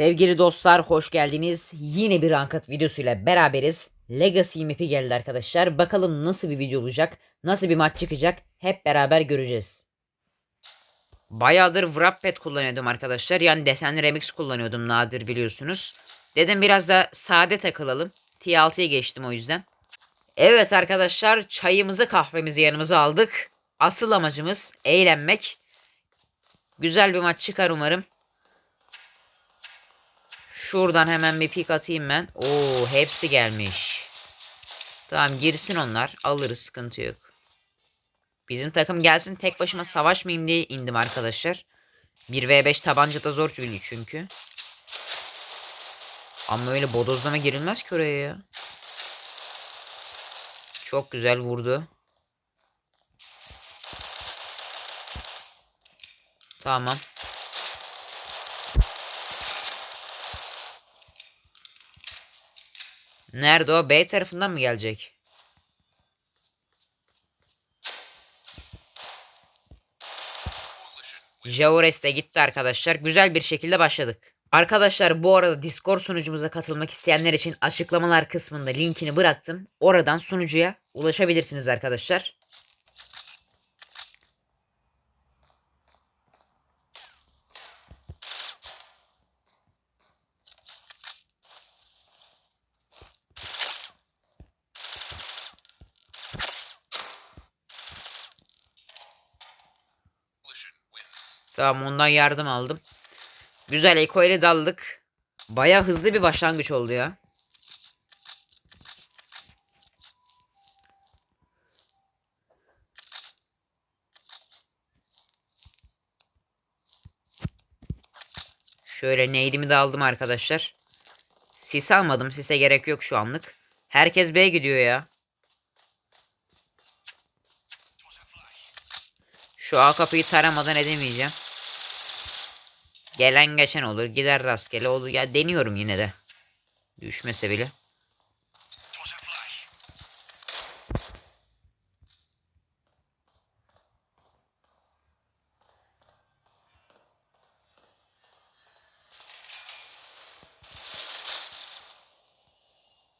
Sevgili dostlar hoş geldiniz. Yine bir rankat videosuyla beraberiz. Legacy map'i geldi arkadaşlar. Bakalım nasıl bir video olacak, nasıl bir maç çıkacak hep beraber göreceğiz. Bayağıdır Wrapped kullanıyordum arkadaşlar. Yani desenli remix kullanıyordum nadir biliyorsunuz. Dedim biraz da sade takılalım. T6'ya geçtim o yüzden. Evet arkadaşlar çayımızı kahvemizi yanımıza aldık. Asıl amacımız eğlenmek. Güzel bir maç çıkar umarım. Şuradan hemen bir pik atayım ben. Oo hepsi gelmiş. Tamam girsin onlar. Alırız sıkıntı yok. Bizim takım gelsin tek başıma savaşmayayım diye indim arkadaşlar. 1v5 tabanca da zor çünkü. Ama öyle bodozlama girilmez ki oraya ya. Çok güzel vurdu. Tamam. Nerede o? B tarafından mı gelecek? Jaures de gitti arkadaşlar. Güzel bir şekilde başladık. Arkadaşlar bu arada Discord sunucumuza katılmak isteyenler için açıklamalar kısmında linkini bıraktım. Oradan sunucuya ulaşabilirsiniz arkadaşlar. Tamam ondan yardım aldım. Güzel Eko ile daldık. Baya hızlı bir başlangıç oldu ya. Şöyle neydimi de aldım arkadaşlar. Sis almadım. Sise gerek yok şu anlık. Herkes B gidiyor ya. Şu A kapıyı taramadan edemeyeceğim. Gelen geçen olur. Gider rastgele olur. Ya deniyorum yine de. Düşmese bile.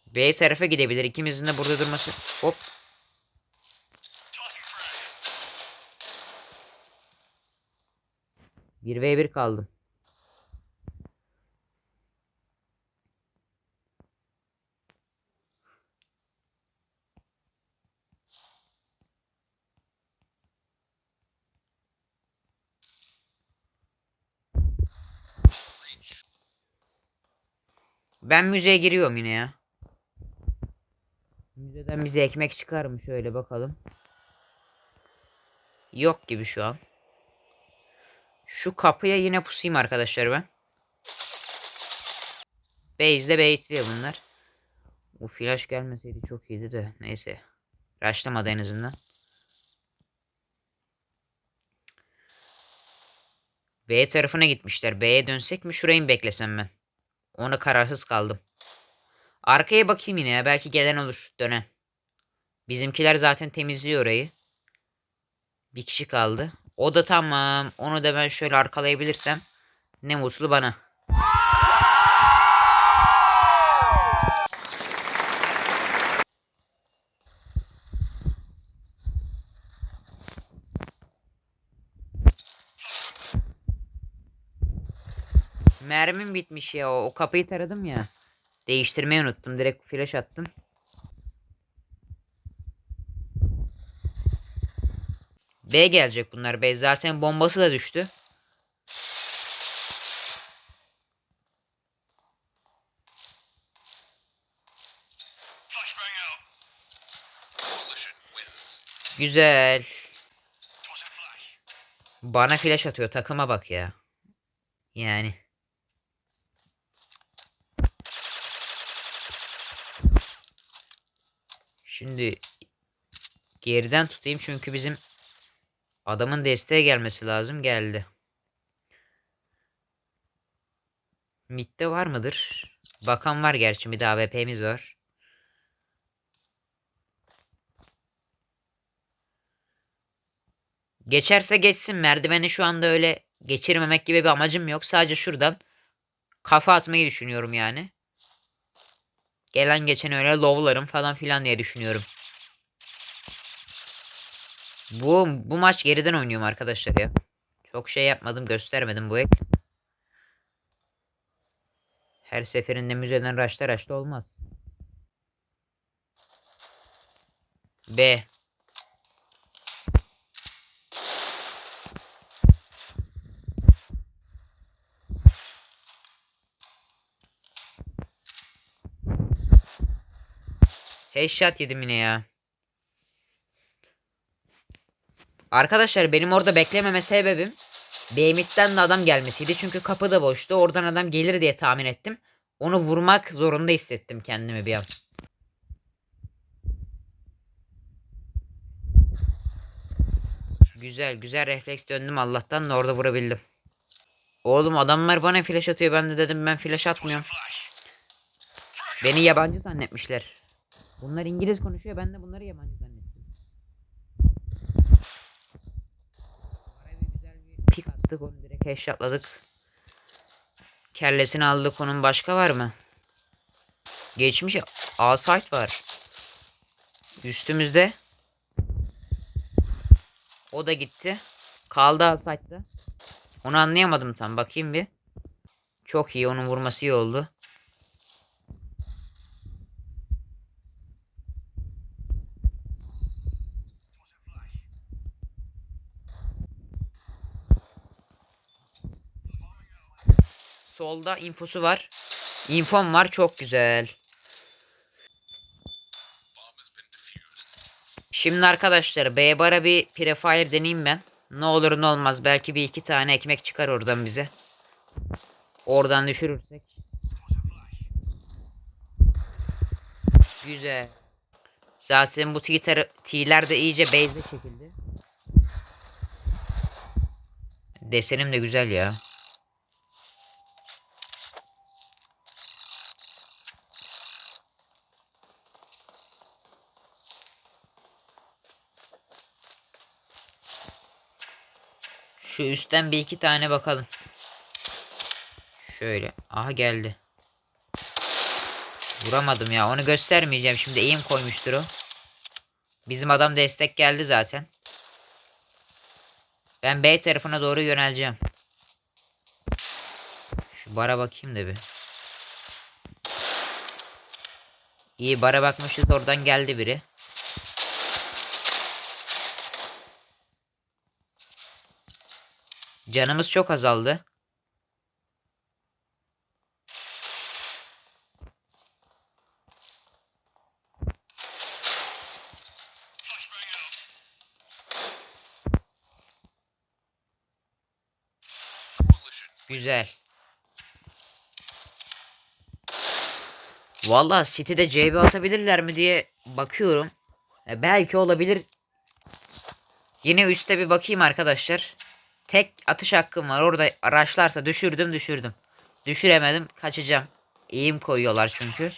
B tarafa gidebilir. İkimizin de burada durması. Hop. Bir v bir kaldım. Ben müzeye giriyorum yine ya. Müzeden bize ekmek çıkar mı şöyle bakalım. Yok gibi şu an. Şu kapıya yine pusayım arkadaşlar ben. Base'de baitliyor bunlar. Bu flash gelmeseydi çok iyiydi de neyse. Rushlamadı en azından. B tarafına gitmişler. B'ye dönsek mi şurayı mı beklesem ben? Ona kararsız kaldım. Arkaya bakayım yine ya. Belki gelen olur. Dönen. Bizimkiler zaten temizliyor orayı. Bir kişi kaldı. O da tamam. Onu da ben şöyle arkalayabilirsem ne mutlu bana. Mermim bitmiş ya. O kapıyı taradım ya. Değiştirmeyi unuttum. Direkt flash attım. B gelecek bunlar. B zaten bombası da düştü. Güzel. Bana flash atıyor. Takıma bak ya. Yani. Şimdi geriden tutayım çünkü bizim adamın desteğe gelmesi lazım. Geldi. Mid'de var mıdır? Bakan var gerçi. Bir de AWP'miz var. Geçerse geçsin. Merdiveni şu anda öyle geçirmemek gibi bir amacım yok. Sadece şuradan Kafa atmayı düşünüyorum yani. Gelen geçen öyle lovlarım falan filan diye düşünüyorum. Bu bu maç geriden oynuyorum arkadaşlar ya. Çok şey yapmadım göstermedim bu el. Her seferinde müzeden raşta raşta olmaz. B. Headshot yedim yine ya. Arkadaşlar benim orada beklememe sebebim BMIT'ten de adam gelmesiydi. Çünkü kapı da boştu. Oradan adam gelir diye tahmin ettim. Onu vurmak zorunda hissettim kendimi bir an. Güzel güzel refleks döndüm Allah'tan da orada vurabildim. Oğlum adamlar bana flash atıyor. Ben de dedim ben flash atmıyorum. Beni yabancı zannetmişler. Bunlar İngiliz konuşuyor. Ben de bunları yabancı zannettim. Oraya bir güzel bir pik attık. Onu direkt headshotladık. Kellesini aldık. Onun başka var mı? Geçmiş A site var. Üstümüzde. O da gitti. Kaldı A site'da. Onu anlayamadım tam. Bakayım bir. Çok iyi. Onun vurması iyi oldu. Solda infosu var. Infom var. Çok güzel. Şimdi arkadaşlar B bara bir prefire deneyeyim ben. Ne olur ne olmaz. Belki bir iki tane ekmek çıkar oradan bize. Oradan düşürürsek. Güzel. Zaten bu T'ler T'ler de iyice base'de çekildi. Desenim de güzel ya. Şu üstten bir iki tane bakalım. Şöyle. Aha geldi. Vuramadım ya. Onu göstermeyeceğim. Şimdi eğim koymuştur o. Bizim adam destek geldi zaten. Ben B tarafına doğru yöneleceğim. Şu bara bakayım da bir. İyi bara bakmışız. Oradan geldi biri. Canımız çok azaldı. Güzel. Vallahi City'de CB atabilirler mi diye bakıyorum. E, belki olabilir. Yine üste bir bakayım arkadaşlar. Tek atış hakkım var. Orada araçlarsa düşürdüm düşürdüm. Düşüremedim kaçacağım. İyiyim koyuyorlar çünkü.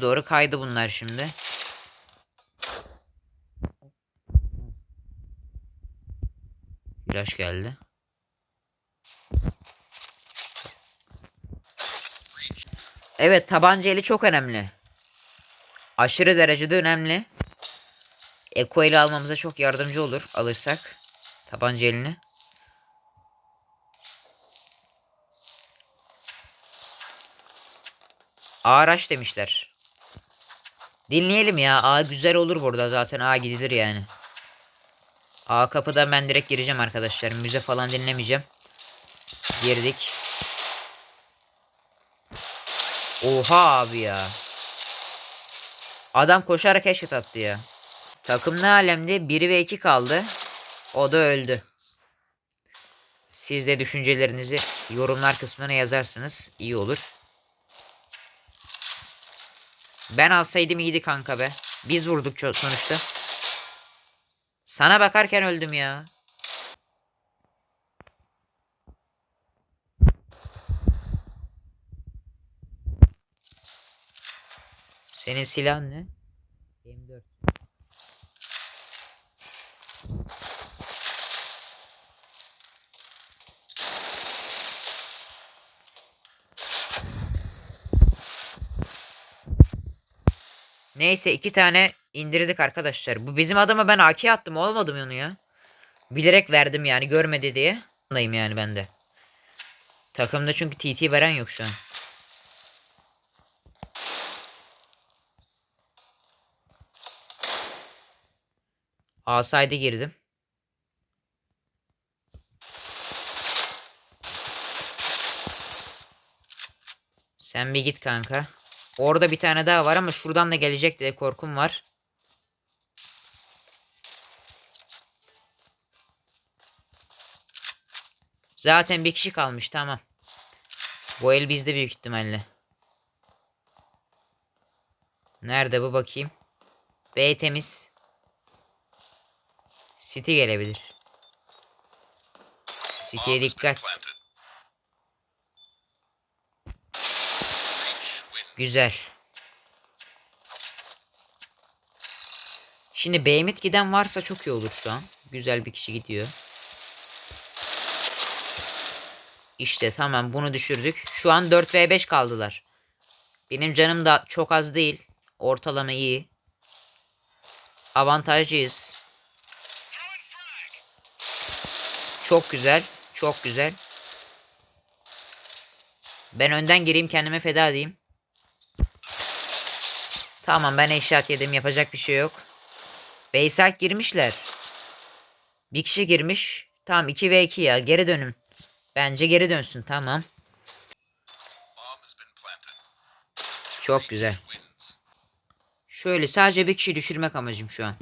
Doğru kaydı bunlar şimdi. Flash geldi. Evet tabanca eli çok önemli. Aşırı derecede önemli. Eko eli almamıza çok yardımcı olur alırsak. Tabanca elini. Araç demişler. Dinleyelim ya. A güzel olur burada zaten A gidilir yani. A kapıdan ben direkt gireceğim arkadaşlar. Müze falan dinlemeyeceğim. Girdik. Oha abi ya. Adam koşarak headshot attı ya. Takım ne alemde? 1 ve 2 kaldı. O da öldü. Siz de düşüncelerinizi yorumlar kısmına yazarsınız. İyi olur. Ben alsaydım iyiydi kanka be. Biz vurduk sonuçta. Sana bakarken öldüm ya. Senin silahın ne? M4. Neyse iki tane indirdik arkadaşlar. Bu bizim adama ben AK attım olmadı mı onu ya? Bilerek verdim yani görmedi diye. Bundayım yani ben de. Takımda çünkü TT veren yok şu an. Asayda girdim. Sen bir git kanka. Orada bir tane daha var ama şuradan da gelecek diye korkum var. Zaten bir kişi kalmış tamam. Bu el bizde büyük ihtimalle. Nerede bu bakayım. B temiz. City gelebilir. City'ye dikkat. Güzel. Şimdi Beymit giden varsa çok iyi olur şu an. Güzel bir kişi gidiyor. İşte tamam bunu düşürdük. Şu an 4v5 kaldılar. Benim canım da çok az değil. Ortalama iyi. Avantajlıyız. Çok güzel. Çok güzel. Ben önden gireyim kendime feda edeyim. Tamam ben eşyat yedim yapacak bir şey yok. Bayside girmişler. Bir kişi girmiş. Tamam 2 ve 2 ya geri dönün. Bence geri dönsün tamam. Çok güzel. Şöyle sadece bir kişi düşürmek amacım şu an.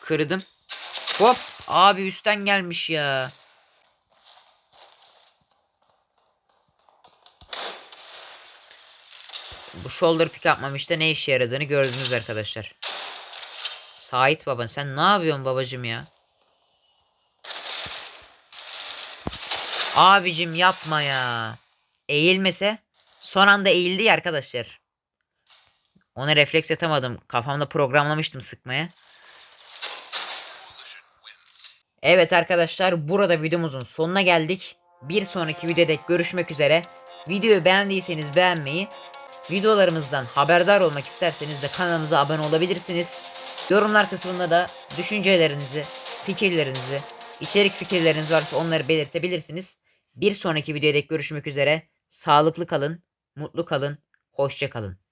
Kırdım. Hop. Abi üstten gelmiş ya. Shoulder pick yapmamışta ne işe yaradığını gördünüz arkadaşlar. Sait baban sen ne yapıyorsun babacım ya? Abicim yapma ya. Eğilmese son anda eğildi ya arkadaşlar. Ona refleks atamadım. Kafamda programlamıştım sıkmaya. Evet arkadaşlar burada videomuzun sonuna geldik. Bir sonraki videoda görüşmek üzere. Videoyu beğendiyseniz beğenmeyi, videolarımızdan haberdar olmak isterseniz de kanalımıza abone olabilirsiniz. Yorumlar kısmında da düşüncelerinizi, fikirlerinizi, içerik fikirleriniz varsa onları belirtebilirsiniz. Bir sonraki videoda görüşmek üzere. Sağlıklı kalın, mutlu kalın, hoşça kalın.